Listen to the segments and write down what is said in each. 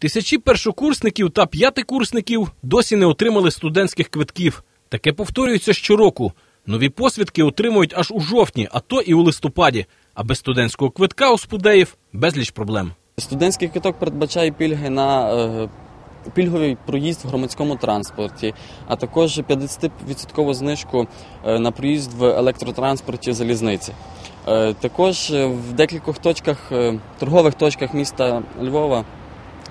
Тисячі першокурсників та п'ятикурсників досі не отримали студентських квитків. Таке повторюється щороку. Нові посвідки отримують аж у жовтні, а то і у листопаді. А без студентського квитка у спудеїв безліч проблем. Студентський квиток передбачає пільги на е, пільговий проїзд в громадському транспорті, а також 50% знижку е, на проїзд в електротранспорті залізниці. Е, також в декількох точках, торгових точках міста Львова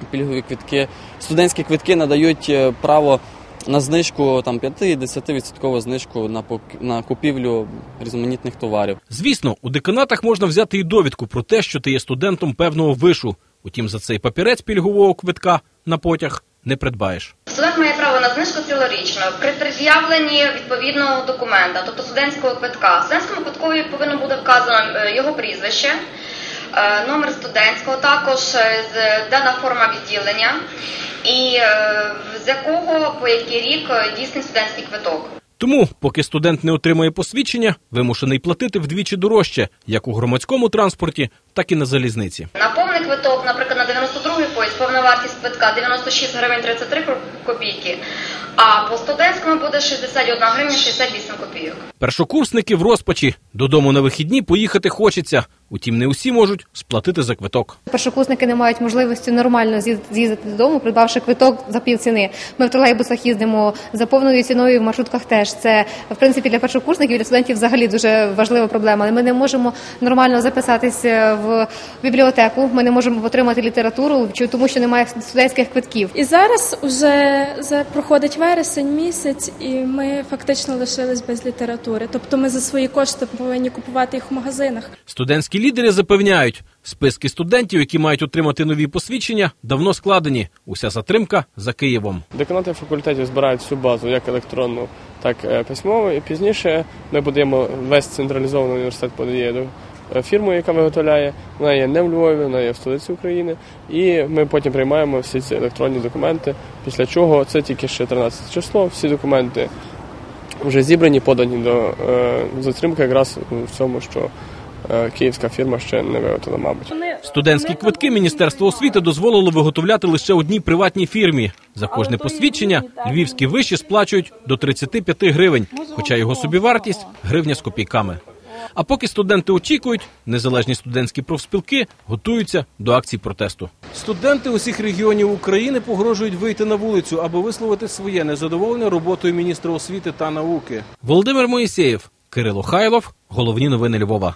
пільгові квитки, студентські квитки надають е, право на знижку там 5-10% знижку на, пок- на купівлю різноманітних товарів. Звісно, у деканатах можна взяти і довідку про те, що ти є студентом певного вишу. Утім, за цей папірець пільгового квитка на потяг не придбаєш. Студент має право на знижку цілорічно при пред'явленні відповідного документа, тобто студентського квитка. В студентському квиткові повинно бути вказано е, його прізвище, номер студентського, також е, дана форма відділення і е, з якого по який рік е, дійсний студентський квиток. Тому, поки студент не отримує посвідчення, вимушений платити вдвічі дорожче, як у громадському транспорті, так і на залізниці. На повний квиток, наприклад, на 92-й поїзд, повна вартість квитка 96 гривень 33 копійки, а по студентському буде 61 гривня 68 копійок. Першокурсники в розпачі. Додому на вихідні поїхати хочеться. Утім, не усі можуть сплатити за квиток. Першокурсники не мають можливості нормально з'їз- з'їздити додому, придбавши квиток за півціни. Ми в тролейбусах їздимо за повною ціною в маршрутках. Теж це в принципі для першокурсників і для студентів взагалі дуже важлива проблема. Ми не можемо нормально записатися в бібліотеку. Ми не можемо отримати літературу, чи тому, що немає студентських квитків. І зараз уже за проходить вересень місяць, і ми фактично лишились без літератури. Тобто ми за свої кошти повинні купувати їх в магазинах. Студентські лідери запевняють, списки студентів, які мають отримати нові посвідчення, давно складені. Уся затримка за Києвом. Деканати факультетів збирають всю базу, як електронну, так і письмову. І пізніше ми подаємо весь централізований університет подає до е, фірму, яка виготовляє. Вона є не в Львові, вона є в столиці України. І ми потім приймаємо всі ці електронні документи. Після чого це тільки ще 13 число. Всі документи вже зібрані, подані до е, затримки, якраз в цьому, що е, київська фірма ще не виготовила, мабуть. Студентські квитки Міністерство освіти дозволило виготовляти лише одній приватній фірмі. За кожне посвідчення львівські виші сплачують до 35 гривень, хоча його собівартість гривня з копійками. А поки студенти очікують, незалежні студентські профспілки готуються до акцій протесту. Студенти усіх регіонів України погрожують вийти на вулицю, аби висловити своє незадоволення роботою міністра освіти та науки. Володимир Моїсеєв, Кирило Хайлов. Головні новини Львова.